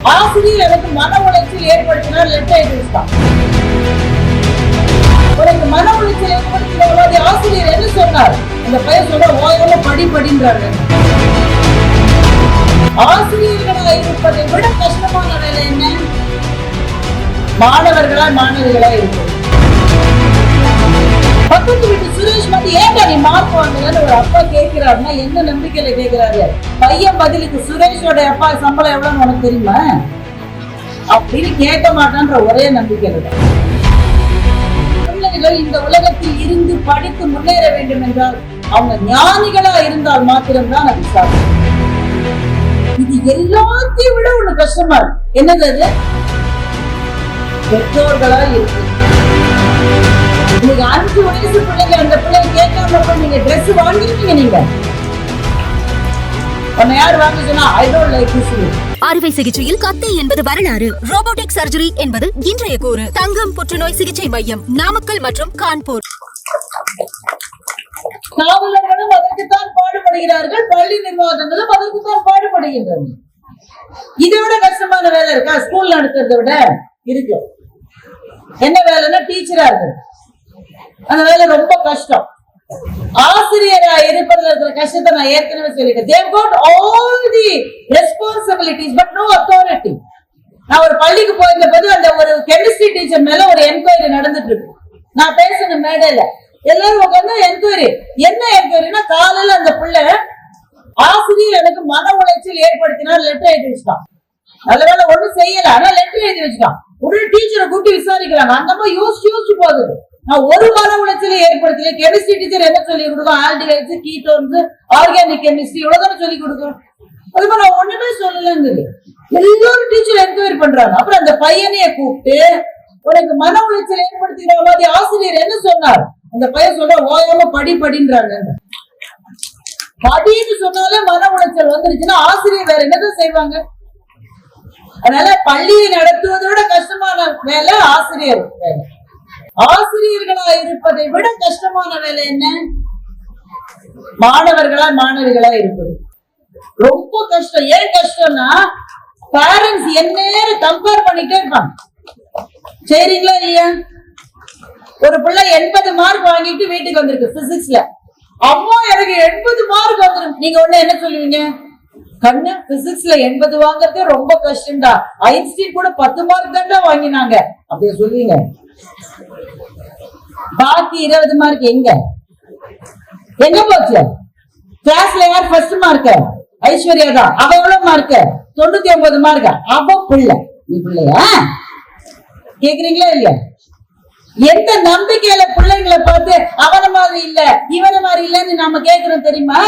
ஆசிரியர் எனக்கு மன உளைச்சல் ஏற்படுத்தினார் லெட்டர் தான் உனக்கு மன உளைச்சல் ஏற்படுத்தின ஆசிரியர் என்ன சொன்னார்? அந்த பையன் சொல்ற ஓயோல படி படின்றாரு. ஆசிரியர்களா இருப்பதை விட கஷ்டமான வேலை என்ன? மாணவர்களா மாணவிகளா இருப்பது பக்கத்து வீட்டு சுரேஷ் வந்து ஏன்டா நீ மார்க் வாங்கலன்னு ஒரு அப்பா கேட்கிறாருன்னா என்ன நம்பிக்கையில கேட்கிறாரு? பையன் பதிலுக்கு சுரேஷோட அப்பா சம்பளம் எவ்வளவுன்னு உனக்கு தெரியுமா? அப்படின்னு கேட்க மாட்டான்ற ஒரே நம்பிக்கையில தான் பிள்ளைகள் இந்த உலகத்தில் இருந்து படித்து முன்னேற வேண்டும் என்றால் அவங்க ஞானிகளா இருந்தால் மாத்திரம்தான் அது சாத்தியம். இது எல்லாத்தையும் விட ஒண்ணு கஷ்டமா இருக்கு. என்னது அது? பெற்றோர்களா இருக்கு. நீங்க அஞ்சு வயசு பிள்ளைங்க அந்த பிள்ளைங்க கேட்காம போய் நீங்க ட்ரெஸ் வாங்கிருக்கீங்க நீங்க. அறுவை சிகிச்சையில் கத்தை என்பது வரலாறு. ரோபோட்டிக் சர்ஜரி என்பது இன்றைய கூறு. தங்கம் புற்றுநோய் சிகிச்சை மையம் நாமக்கல் மற்றும் கான்பூர். காவலர்களும் அதற்குத்தான் பாடுபடுகிறார்கள். பள்ளி நிர்வாகங்களும் அதற்குத்தான் பாடுபடுகின்றன இதை விட கஷ்டமான வேலை இருக்கா? ஸ்கூல் நடத்துறதை விட இருக்கு. என்ன வேலைன்னா டீச்சரா இருக்கு அந்த வேலை ரொம்ப கஷ்டம். ஆசிரியரா இருப்பதுல இருக்கிற கஷ்டத்தை நான் ஏற்கனவே சொல்லிட்டேன். They got all the responsibilities but no authority நான் ஒரு பள்ளிக்கு போயிருந்த போது அந்த ஒரு கெமிஸ்ட்ரி டீச்சர் மேல ஒரு என்கொயரி நடந்துட்டு இருக்கு. நான் பேசின மேடையில. எல்லாரும் உட்காந்து என்கொயரி என்ன என்கொயரினா காலையில அந்த பிள்ளை ஆசிரியர் எனக்கு மன உளைச்சல் ஏற்படுத்தினார் லெட்டர் எழுதி வச்சுட்டான். நல்ல வேலை ஒண்ணும் செய்யல ஆனா லெட்டர் எழுதி வச்சுட்டான். உடனே டீச்சரை கூட்டி விசாரிக்கிறாங்க. அந்த மாதிரி யோசிச்சு யோசிச்சு போகுது. நான் ஒரு மன உளைச்சலை ஏற்படுத்தல கெமிஸ்ட்ரி டீச்சர் என்ன சொல்லி கொடுக்கும் ஆல்டிஹைட்ஸ் கீட்டோன்ஸ் ஆர்கானிக் கெமிஸ்ட்ரி இவ்வளவுதானே சொல்லி கொடுக்கும் அது மாதிரி நான் ஒண்ணுமே சொல்லலங்குது எல்லோரும் டீச்சர் என்கொயரி பண்றாங்க அப்புறம் அந்த பையனைய கூப்பிட்டு உனக்கு மன உளைச்சல் ஏற்படுத்துகிற மாதிரி ஆசிரியர் என்ன சொன்னார்? அந்த பையன் சொல்ற ஓயாம படி படின்றாங்க. படின்னு சொன்னாலே மன உளைச்சல் வந்துருச்சுன்னா ஆசிரியர் வேற என்னதான் செய்வாங்க? அதனால பள்ளியை நடத்துவதோட கஷ்டமான வேலை ஆசிரியர் வேலை. ஆசிரியர்களா இருப்பதை விட கஷ்டமான வேலை என்ன? மாணவர்களா மாணவிகளா இருப்பது. ரொம்ப கஷ்டம். ஏன் கஷ்டம்னா பேரண்ட்ஸ் என்ன கம்பேர் பண்ணிட்டே இருப்பாங்க சரிங்களா இல்லையா ஒரு பிள்ளை எண்பது மார்க் வாங்கிட்டு வீட்டுக்கு வந்திருக்கு பிசிக்ஸ்ல அம்மா எனக்கு எண்பது மார்க் வந்துடும் நீங்க உடனே என்ன சொல்லுவீங்க? கண்ணு பிசிக்ஸ்ல எண்பது வாங்குறதே ரொம்ப கஷ்டம்டா. ஐன்ஸ்டீன் கூட பத்து மார்க் தான்டா வாங்கினாங்க. அப்படியே சொல்லுவீங்க. பாக்கி இருபது மார்க் எங்க? எங்க போச்சு? கிளாஸ்ல யார் ஃபர்ஸ்ட் மார்க் ஐஸ்வர்யா தான் அவ எவ்வளவு மார்க் தொண்ணூத்தி ஒன்பது மார்க் அவ பிள்ளை. நீ பிள்ளையா? கேக்குறீங்களா இல்லையா? எந்த நம்பிக்கையில பிள்ளைங்களை பார்த்து அவன மாதிரி இல்ல இவன மாதிரி இல்லன்னு நாம கேக்குறோம் தெரியுமா?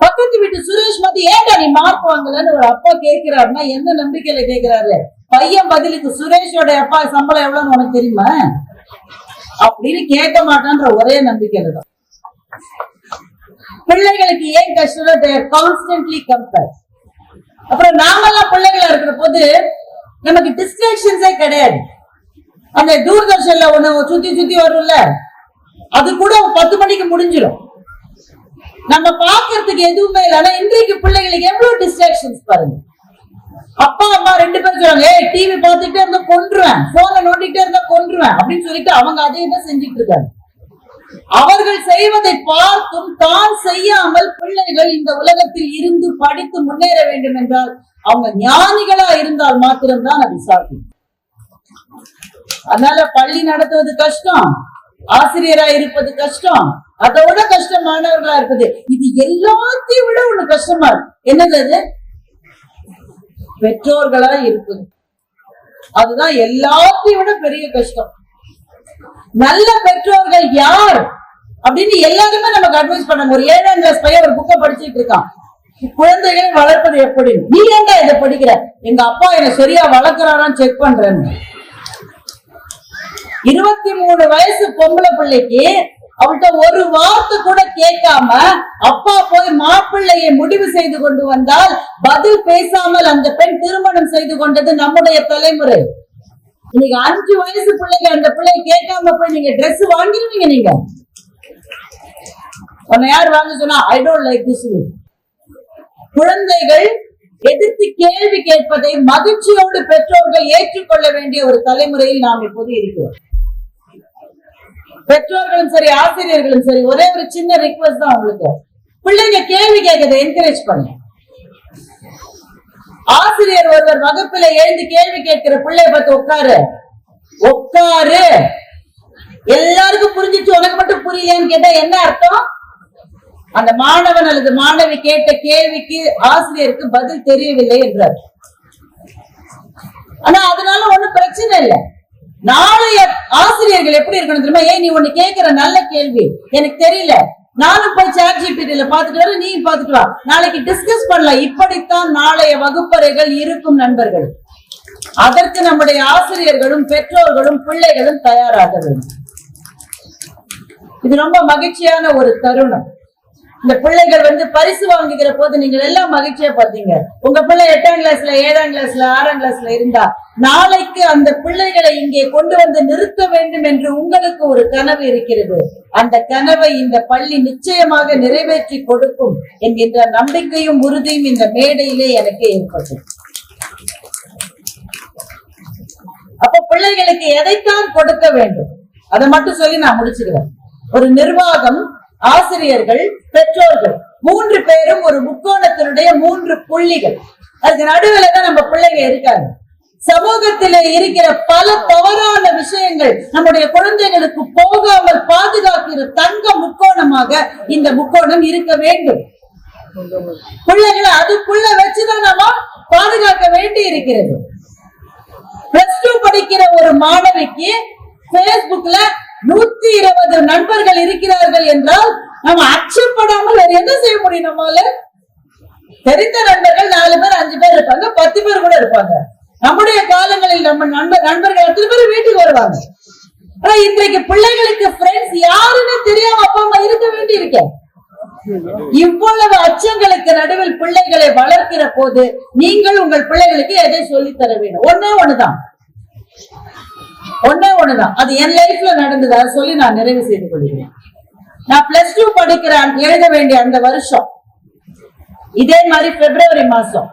பக்கத்து வீட்டு சுரேஷ் வந்து ஏன்டா நீ மார்க் வாங்கலன்னு ஒரு அப்பா கேக்குறாருன்னா எந்த நம்பிக்கையில கேக்குறாரு? பையன் பதிலுக்கு சுரேஷோட அப்பா சம்பளம் எவ்வளவுன்னு உனக்கு தெரியுமா? அப்படின்னு கேட்க மாட்டான்ற ஒரே நம்பிக்கையில தான் பிள்ளைகளுக்கு ஏன் கஷ்டம்? கான்ஸ்டன்ட்லி கம்பேர் அப்புறம் நாமெல்லாம் பிள்ளைகளா இருக்கிற போது நமக்கு டிஸ்ட்ராக்ஷன்ஸே கிடையாது. அந்த தூர்தர்ஷன்ல ஒண்ணு சுத்தி சுத்தி வரும்ல அது கூட பத்து மணிக்கு முடிஞ்சிடும். நம்ம பாக்குறதுக்கு எதுவுமே இல்லை. ஆனா இன்றைக்கு பிள்ளைகளுக்கு எவ்வளவு டிஸ்ட்ராக்ஷன்ஸ் பாருங்க. அப்பா அம்மா ரெண்டு பேரும் சொல்றாங்க ஏய் டிவி பார்த்துட்டே இருந்தா கொன்றுவேன். போனை நோண்டிட்டே இருந்தா கொன்றுவேன். அப்படின்னு சொல்லிட்டு அவங்க அதே தான் செஞ்சுட்டு இருக்காங்க. அவர்கள் செய்வதை பார்த்தும் தான் செய்யாமல் பிள்ளைகள் இந்த உலகத்தில் இருந்து படித்து முன்னேற வேண்டும் என்றால் அவங்க ஞானிகளா இருந்தால் மாத்திரம்தான் அது சாத்தியம். அதனால பள்ளி நடத்துவது கஷ்டம் ஆசிரியரா இருப்பது கஷ்டம் அதோட கஷ்டமானவர்களா இருப்பது. இது எல்லாத்தையும் விட ஒண்ணு கஷ்டமா இருக்கு. என்னது பெற்றோர்களா இருக்குது அதுதான் எல்லாத்தையும் விட பெரிய கஷ்டம். நல்ல பெற்றோர்கள் யார்? அப்படின்னு எல்லாருமே நமக்கு அட்வைஸ் பண்ண ஒரு ஏழாம் கிளாஸ் பையன் ஒரு புக்கை படிச்சுட்டு இருக்கான். குழந்தைகளை வளர்ப்பது எப்படி? நீ ஏண்டா இதை படிக்கிற? எங்க அப்பா என்ன சரியா வளர்க்கறாரான்னு செக் பண்றேன்னு. இருபத்தி மூணு வயசு பொம்பளை பிள்ளைக்கு அவள்கிட்ட ஒரு வார்த்தை கூட கேட்காம அப்பா போய் மாப்பிள்ளையை முடிவு செய்து கொண்டு வந்தால் பதில் பேசாமல் அந்த பெண் திருமணம் செய்து கொண்டது நம்முடைய தலைமுறை. இன்னைக்கு அஞ்சு வயசு பிள்ளைங்க அந்த பிள்ளை கேட்காம போய் நீங்க ட்ரெஸ் வாங்கிருவீங்க நீங்க? உன்னை யார் வாங்க சொன்னா ஐ டோன்ட் லைக் திஸ் குழந்தைகள் எதிர்த்து கேள்வி கேட்பதை மகிழ்ச்சியோடு பெற்றோர்கள் ஏற்றுக்கொள்ள வேண்டிய ஒரு தலைமுறையில் நாம் இப்போது இருக்கிறோம். பெற்றோர்களும் சரி ஆசிரியர்களும் சரி ஒரே ஒரு சின்ன ரிக்வஸ்ட் தான் உங்களுக்கு. பிள்ளைங்க கேள்வி கேட்கறத என்கரேஜ் பண்ணு. ஆசிரியர் ஒருவர் வகுப்புல எழுந்து கேள்வி கேட்கிற பிள்ளைய பார்த்து உட்காரு. உட்காரு. எல்லாருக்கும் புரிஞ்சிச்சு உனக்கு மட்டும் புரியலன்னு கேட்டா என்ன அர்த்தம்? அந்த மாணவன் அல்லது மாணவி கேட்ட கேள்விக்கு ஆசிரியருக்கு பதில் தெரியவில்லை என்றார். ஆனா அதனால ஒண்ணும் பிரச்சனை இல்லை. நாளைய ஆசிரியர்கள் எப்படி இருக்கணும் தெரியுமா? ஏய் நீ ஒண்ணு கேக்குற நல்ல கேள்வி. எனக்கு தெரியல. நானும் போய் சாட் ஜிபிடியில பாத்துட்டு வர நீ பாத்துட்டு வா. நாளைக்கு டிஸ்கஸ் பண்ணலாம். இப்படித்தான் நாளைய வகுப்பறைகள் இருக்கும் நண்பர்கள். அதற்கு நம்முடைய ஆசிரியர்களும் பெற்றோர்களும் பிள்ளைகளும் தயாராக வேண்டும். இது ரொம்ப மகிழ்ச்சியான ஒரு தருணம். இந்த பிள்ளைகள் வந்து பரிசு வாங்குகிற போது நீங்கள் எல்லாம் மகிழ்ச்சியா பார்த்தீங்க உங்க பிள்ளை எட்டாம் கிளாஸ்ல ஏழாம் கிளாஸ்ல ஆறாம் கிளாஸ்ல இருந்தா நாளைக்கு அந்த பிள்ளைகளை இங்கே கொண்டு வந்து நிறுத்த வேண்டும் என்று உங்களுக்கு ஒரு கனவு இருக்கிறது. அந்த கனவை இந்த பள்ளி நிச்சயமாக நிறைவேற்றி கொடுக்கும் என்கின்ற நம்பிக்கையும் உறுதியும் இந்த மேடையிலே எனக்கு ஏற்பட்டது. அப்ப பிள்ளைகளுக்கு எதைத்தான் கொடுக்க வேண்டும்? அதை மட்டும் சொல்லி நான் முடிச்சுக்கிறேன். ஒரு நிர்வாகம் ஆசிரியர்கள் பெற்றோர்கள். மூன்று பேரும் ஒரு முக்கோணத்தினுடைய மூன்று புள்ளிகள். அதுக்கு நடுவுல தான் நம்ம பிள்ளைங்க இருக்காங்க. சமூகத்தில இருக்கிற பல தவறான விஷயங்கள் நம்முடைய குழந்தைகளுக்கு போகாமல் பாதுகாக்கிற தங்க முக்கோணமாக இந்த முக்கோணம் இருக்க வேண்டும். பிள்ளைகளை அதுக்குள்ள வச்சுதான் நாம பாதுகாக்க வேண்டி இருக்கிறது. பிளஸ் டூ படிக்கிற ஒரு மாணவிக்கு பேஸ்புக்ல நூத்தி இருபது நண்பர்கள் இருக்கிறார்கள் என்றால் நம்ம அச்சப்படாமல் வேற என்ன செய்ய முடியும் நம்மால? தெரிந்த நண்பர்கள் நாலு பேர் அஞ்சு பேர் இருப்பாங்க பத்து பேர் கூட இருப்பாங்க. நம்முடைய காலங்களில் நம்ம நண்பர் நண்பர்கள் எத்தனை பேர் வீட்டுக்கு வருவாங்க? ஆனா இன்றைக்கு பிள்ளைகளுக்கு ஃப்ரெண்ட்ஸ் யாருன்னு தெரியாம அப்பா அம்மா இருக்க வேண்டி இருக்கேன் இவ்வளவு அச்சங்களுக்கு நடுவில் பிள்ளைகளை வளர்க்கிற போது நீங்கள் உங்கள் பிள்ளைகளுக்கு எதை சொல்லித் தர வேண்டும்? ஒன்னே ஒண்ணுதான். ஒன்னே ஒண்ணுதான். அது என் லைஃப்ல நடந்தது. அதை சொல்லி நான் நிறைவு செய்து கொள்கிறேன். நான் பிளஸ் டூ படிக்கிறேன் எழுத வேண்டிய அந்த வருஷம். இதே மாதிரி பிப்ரவரி மாசம்.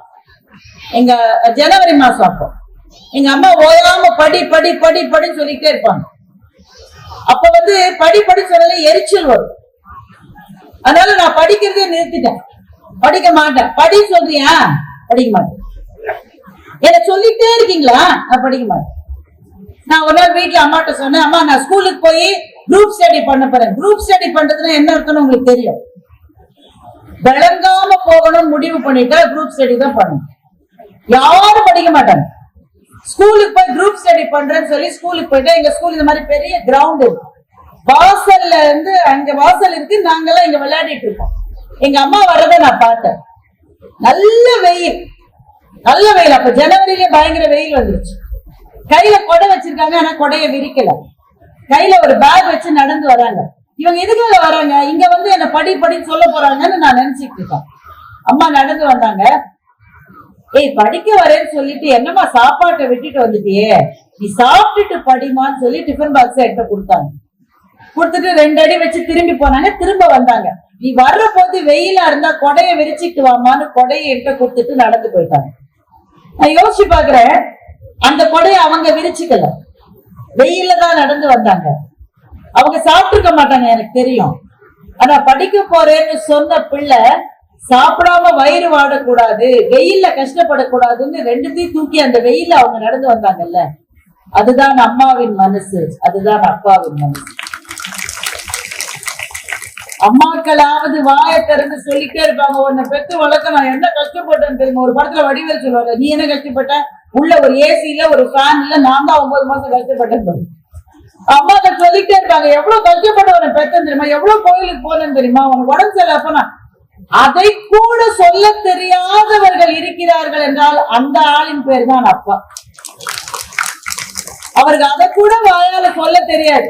எங்க ஜனவரி மாசம் அப்போ. எங்க அம்மா ஓயாம படி படி படி படின்னு சொல்லிக்கிட்டே இருப்பாங்க. அப்ப வந்து படி படி சொன்னாலே எரிச்சல் வரும். அதனால நான் படிக்கிறதே நிறுத்திட்டேன். படிக்க மாட்டேன். படி சொல்றியா? படிக்க மாட்டேன். என்ன சொல்லிட்டே இருக்கீங்களா? நான் படிக்க மாட்டேன். நான் ஒரு நாள் வீட்டுல அம்மாட்ட சொன்னேன் அம்மா நான் ஸ்கூலுக்கு போய் குரூப் ஸ்டடி பண்ண போறேன். குரூப் ஸ்டடி பண்றதுன்னா என்ன அர்த்தம்னு உங்களுக்கு தெரியும். விளங்காம போகணும் முடிவு பண்ணிட்டா குரூப் ஸ்டடி தான் பண்ணணும். யாரும் படிக்க மாட்டாங்க. ஸ்கூலுக்கு போய் குரூப் ஸ்டடி பண்றேன்னு சொல்லி ஸ்கூலுக்கு போயிட்டு எங்க ஸ்கூல் இந்த மாதிரி பெரிய கிரவுண்ட் இருக்கு. வாசல்ல இருந்து அங்க வாசல் இருக்கு. நாங்கெல்லாம் இங்க விளையாடிட்டு இருக்கோம். எங்க அம்மா வர்றத நான் பார்த்தேன். நல்ல வெயில். நல்ல வெயில். அப்ப ஜனவரியிலே பயங்கர வெயில் வந்துருச்சு. கையில கொடை வச்சிருக்காங்க ஆனா கொடையை விரிக்கல. கையில ஒரு பேக் வச்சு நடந்து வராங்க. இவங்க எதுக்காக வராங்க? இங்க வந்து என்ன படி படின்னு சொல்ல போறாங்கன்னு நான் நினைச்சிட்டு இருக்கேன். அம்மா நடந்து வந்தாங்க. ஏய் படிக்க வரேன்னு சொல்லிட்டு என்னம்மா சாப்பாட்டை விட்டுட்டு வந்துட்டியே? நீ சாப்பிட்டுட்டு படிமான்னு சொல்லி டிஃபன் பாக்ஸ் என்கிட்ட கொடுத்தாங்க. கொடுத்துட்டு ரெண்டு அடி வச்சு திரும்பி போனாங்க. திரும்ப வந்தாங்க. நீ வர்ற போது வெயிலா இருந்தா கொடையை விரிச்சிட்டு வாமான்னு கொடையை என்கிட்ட கொடுத்துட்டு நடந்து போயிட்டாங்க. நான் யோசிச்சு பாக்குறேன் அந்த கொடையை அவங்க விரிச்சுக்கல. வெயில தான் நடந்து வந்தாங்க. அவங்க சாப்பிட்டுருக்க மாட்டாங்க எனக்கு தெரியும். ஆனா படிக்க போறேன்னு சொன்ன பிள்ளை சாப்பிடாம வயிறு வாடக்கூடாது வெயில்ல கஷ்டப்படக்கூடாதுன்னு ரெண்டுத்தையும் தூக்கி அந்த வெயில அவங்க நடந்து வந்தாங்கல்ல. அதுதான் அம்மாவின் மனசு அதுதான் அப்பாவின் மனசு. அம்மாக்களாவது வாயை திறந்து சொல்லிட்டே இருப்பாங்க. உன்னை பெற்று வளர்க்க நான் என்ன கஷ்டப்பட்டேன்னு தெரியுமா? ஒரு படத்துல வடிவேல் சொல்லுவாங்க நீ என்ன கஷ்டப்பட்ட? உள்ள ஒரு ஏசியில ஒரு ஃபேன் இல்ல நான் தான் ஒன்பது மாசம் கஷ்டப்பட்டிருந்தோம் அம்மா அதை சொல்லிட்டே இருப்பாங்க எவ்வளவு கஷ்டப்பட்டவனை உன்னை தெரியுமா? எவ்வளவு கோயிலுக்கு போனேன்னு தெரியுமா? உனக்கு உடம்பு சரியில்லை நான் அதை கூட சொல்ல தெரியாதவர்கள் இருக்கிறார்கள் என்றால் அந்த ஆளின் பேர் தான் அப்பா. அவருக்கு அதை கூட வாயால சொல்ல தெரியாது.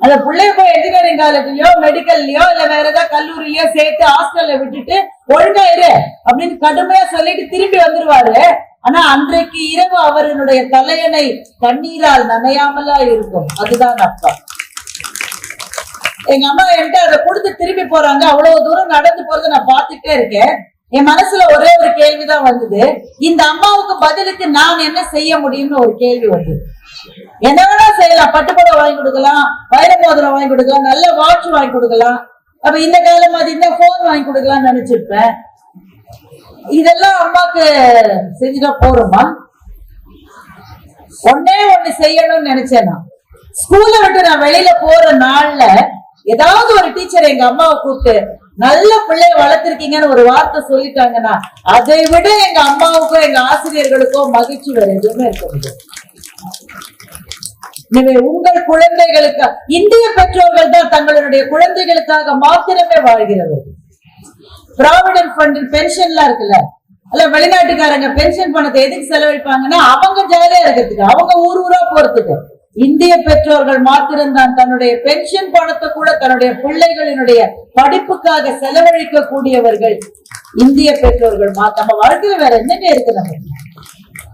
அந்த பிள்ளைய போய் என்ஜினியரிங் காலேஜ்லயோ மெடிக்கல்லயோ இல்ல வேற ஏதாவது கல்லூரிலயோ சேர்த்து ஹாஸ்டல்ல விட்டுட்டு ஒழுங்கா இரு அப்படின்னு கடுமையா சொல்லிட்டு திரும்பி வந்துருவாரு. ஆனா அன்றைக்கு இரவு அவருடைய தலையணை தண்ணீரால் நனையாமலா இருக்கும். அதுதான் அப்பா எங்க அம்மா என்கிட்ட அதை கொடுத்து திரும்பி போறாங்க. அவ்வளவு தூரம் நடந்து போறதை நான் பாத்துட்டே இருக்கேன். என் மனசுல ஒரே ஒரு கேள்விதான் வந்தது. இந்த அம்மாவுக்கு பதிலுக்கு நான் என்ன செய்ய முடியும்னு ஒரு கேள்வி வந்தது. என்ன வேணா செய்யலாம். பட்டுப்படம் வாங்கி கொடுக்கலாம். வைர மோதிரம் வாங்கி கொடுக்கலாம். நல்ல வாட்ச் வாங்கி கொடுக்கலாம். அப்ப இந்த காலம் மாதிரி இந்த போன் வாங்கி கொடுக்கலாம்னு நினைச்சிருப்பேன். இதெல்லாம் அம்மாக்கு செஞ்சுட்டா போறோமா ஒன்னே ஒண்ணு செய்யணும்னு நினைச்சேன் நான். ஸ்கூல்ல விட்டு நான் வெளியில போற நாள்ல ஏதாவது ஒரு டீச்சர் எங்க அம்மாவை கூப்பிட்டு நல்ல பிள்ளைய வளர்த்திருக்கீங்கன்னு ஒரு வார்த்தை சொல்லிட்டாங்கன்னா அதை விட எங்க அம்மாவுக்கும் எங்க ஆசிரியர்களுக்கோ மகிழ்ச்சி வேற எதுவுமே இருக்க முடியாது எனவே உங்கள் குழந்தைகளுக்கு இந்திய பெற்றோர்கள் தான் தங்களுடைய குழந்தைகளுக்காக மாத்திரமே வாழ்கிறவர்கள். ப்ராவிடன்ட் ஃபண்ட் எல்லாம் இருக்குல்ல? அல்ல வெளிநாட்டுக்காரங்க பென்ஷன் பணத்தை எதுக்கு செலவழிப்பாங்கன்னா அவங்க ஜாலியா இருக்கிறதுக்கு அவங்க ஊர் ஊரா போறதுக்கு. இந்திய பெற்றோர்கள் மாத்திரம்தான் தன்னுடைய பென்ஷன் பணத்தை கூட தன்னுடைய பிள்ளைகளினுடைய படிப்புக்காக செலவழிக்க கூடியவர்கள் இந்திய பெற்றோர்கள் மா நம்ம வாழ்க்கையில வேற என்னங்க இருக்கு நம்ம?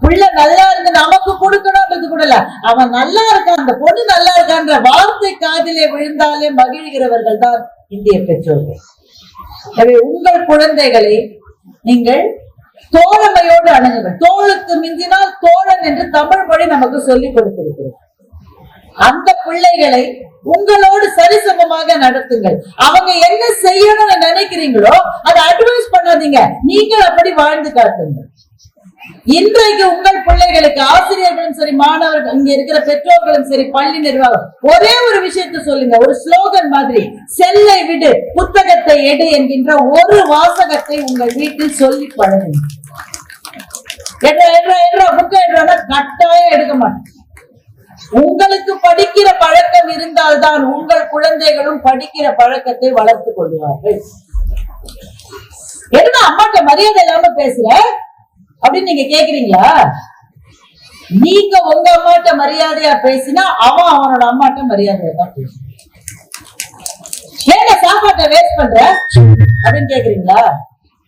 பிள்ளை நல்லா இருந்து நமக்கு கொடுக்கணும்ன்றது கூட இல்ல. அவன் நல்லா இருக்கான் அந்த பொண்ணு நல்லா இருக்கான்ற வார்த்தை காதிலே விழுந்தாலே மகிழ்கிறவர்கள் தான் இந்திய பெற்றோர்கள். எனவே உங்கள் குழந்தைகளை நீங்கள் தோழமையோடு அணுகுங்கள். தோளுக்கு மிஞ்சினால் தோழன் என்று தமிழ் மொழி நமக்கு சொல்லிக் கொடுத்திருக்கிறது. அந்த பிள்ளைகளை உங்களோடு சரிசமமாக நடத்துங்கள். அவங்க என்ன செய்யணும்னு நினைக்கிறீங்களோ அதை அட்வைஸ் பண்ணாதீங்க. நீங்கள் அப்படி வாழ்ந்து காட்டுங்கள். இன்றைக்கு உங்கள் பிள்ளைகளுக்கு ஆசிரியர்களும் சரி மாணவர்கள் இங்க இருக்கிற பெற்றோர்களும் சரி பள்ளி நிர்வாகம் ஒரே ஒரு விஷயத்தை சொல்லுங்க. ஒரு ஸ்லோகன் மாதிரி செல்லை விடு புத்தகத்தை எடு என்கின்ற ஒரு வாசகத்தை உங்கள் வீட்டில் சொல்லி பழகுங்க என்ற என்ற என்ற கட்டாயம் எடுக்க மாட்டேன். உங்களுக்கு படிக்கிற பழக்கம் இருந்தால்தான் உங்கள் குழந்தைகளும் படிக்கிற பழக்கத்தை வளர்த்துக் கொள்வார்கள். என்ன அம்மாட்ட மரியாதை இல்லாம பேசுற? அப்படின்னு நீங்க கேக்குறீங்களா? நீங்க உங்க அம்மாட்ட மரியாதையா பேசினா அவன் அவனோட அம்மாட்ட மரியாதையா தான் பேசுவான். ஏங்க சாப்பாட்டை வேஸ்ட் பண்ற? அப்படின்னு கேக்குறீங்களா?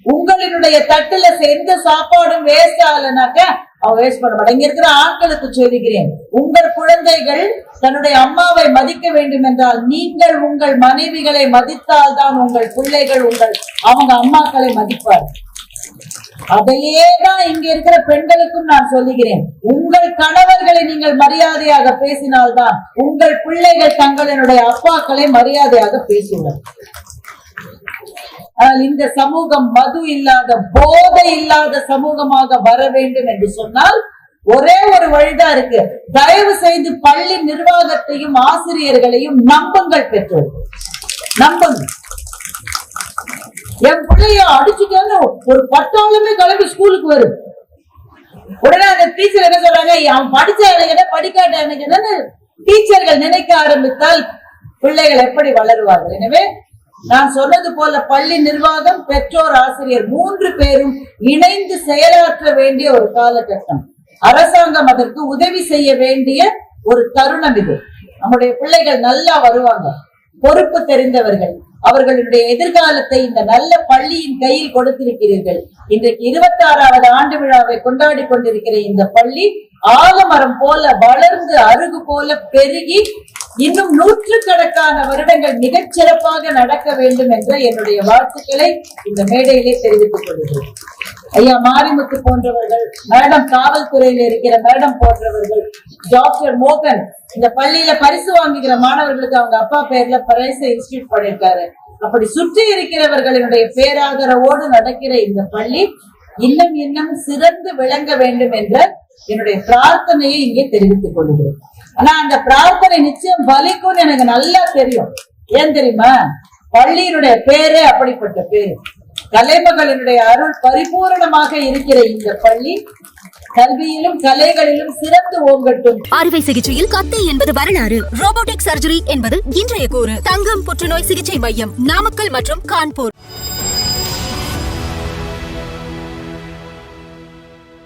உங்களினுடைய தட்டுல எந்த சாப்பாடும் வேஸ்ட் ஆகலனாக்க அவன் வேஸ்ட் பண்ண மாட்டான். இங்க இருக்கிற ஆட்களுக்கு சொல்லுகிறேன் உங்கள் குழந்தைகள் தன்னுடைய அம்மாவை மதிக்க வேண்டும் என்றால் நீங்கள் உங்கள் மனைவிகளை மதித்தால் தான் உங்கள் பிள்ளைகள் உங்கள் அவங்க அம்மாக்களை மதிப்பார்கள். அதையே தான் இங்க இருக்கிற பெண்களுக்கும் நான் சொல்லுகிறேன். உங்கள் கணவர்களை நீங்கள் மரியாதையாக பேசினால்தான் உங்கள் பிள்ளைகள் தங்களினுடைய அப்பாக்களை மரியாதையாக பேசுவார். ஆனால் இந்த சமூகம் மது இல்லாத போதை இல்லாத சமூகமாக வர வேண்டும் என்று சொன்னால் ஒரே ஒரு வழிதான் இருக்கு. தயவு செய்து பள்ளி நிர்வாகத்தையும் ஆசிரியர்களையும் நம்புங்கள் பெற்றோர்கள். நம்புங்கள். என் பிள்ளைய அடிச்சுட்டேன்னு ஒரு பத்தாளுமே கிளம்பி ஸ்கூலுக்கு வரும். உடனே அந்த டீச்சர் என்ன சொல்றாங்க? அவன் படிச்ச எனக்கு என்ன? படிக்காட்ட எனக்கு என்னன்னு டீச்சர்கள் நினைக்க ஆரம்பித்தால் பிள்ளைகள் எப்படி வளருவார்கள்? எனவே நான் சொன்னது போல பள்ளி நிர்வாகம் பெற்றோர் ஆசிரியர் மூன்று பேரும் இணைந்து செயலாற்ற வேண்டிய ஒரு காலகட்டம். அரசாங்கம் அதற்கு உதவி செய்ய வேண்டிய ஒரு தருணம் இது. நம்முடைய பிள்ளைகள் நல்லா வருவாங்க. பொறுப்பு தெரிந்தவர்கள். அவர்களுடைய எதிர்காலத்தை இந்த நல்ல பள்ளியின் கையில் கொடுத்திருக்கிறீர்கள். இன்றைக்கு இருபத்தி ஆறாவது ஆண்டு விழாவை கொண்டாடி கொண்டிருக்கிற இந்த பள்ளி ஆலமரம் போல வளர்ந்து அருகு போல பெருகி இன்னும் நூற்றுக்கணக்கான வருடங்கள் மிகச் சிறப்பாக நடக்க வேண்டும் என்ற என்னுடைய வாழ்த்துக்களை இந்த மேடையிலே தெரிவித்துக் கொள்கிறேன். ஐயா மாரிமுத்து போன்றவர்கள் மேடம் காவல்துறையில இருக்கிற மேடம் போன்றவர்கள் டாக்டர் மோகன் இந்த பள்ளியில பரிசு வாங்குகிற மாணவர்களுக்கு அவங்க அப்பா பேர்ல பரிசு இன்ஸ்டியூட் பண்ணியிருக்காரு. அப்படி சுற்றி இருக்கிறவர்களினுடைய பேராதரவோடு நடக்கிற இந்த பள்ளி இன்னும் இன்னும் சிறந்து விளங்க வேண்டும் என்ற என்னுடைய பிரார்த்தனையை இங்கே தெரிவித்துக் கொள்கிறேன். ஆனா அந்த பிரார்த்தனை நிச்சயம் பலிக்கும்னு எனக்கு நல்லா தெரியும். ஏன் தெரியுமா? பள்ளியினுடைய பேரே அப்படிப்பட்ட பேரு. கலைமகளினுடைய அருள் பரிபூரணமாக இருக்கிற இந்த பள்ளி கல்வியிலும் கலைகளிலும் சிறந்து ஓங்கட்டும். அறுவை சிகிச்சையில் கத்தை என்பது வரலாறு. ரோபோட்டிக் சர்ஜரி என்பது இன்றைய கூறு. தங்கம் புற்றுநோய் சிகிச்சை மையம் நாமக்கல் மற்றும் கான்பூர்.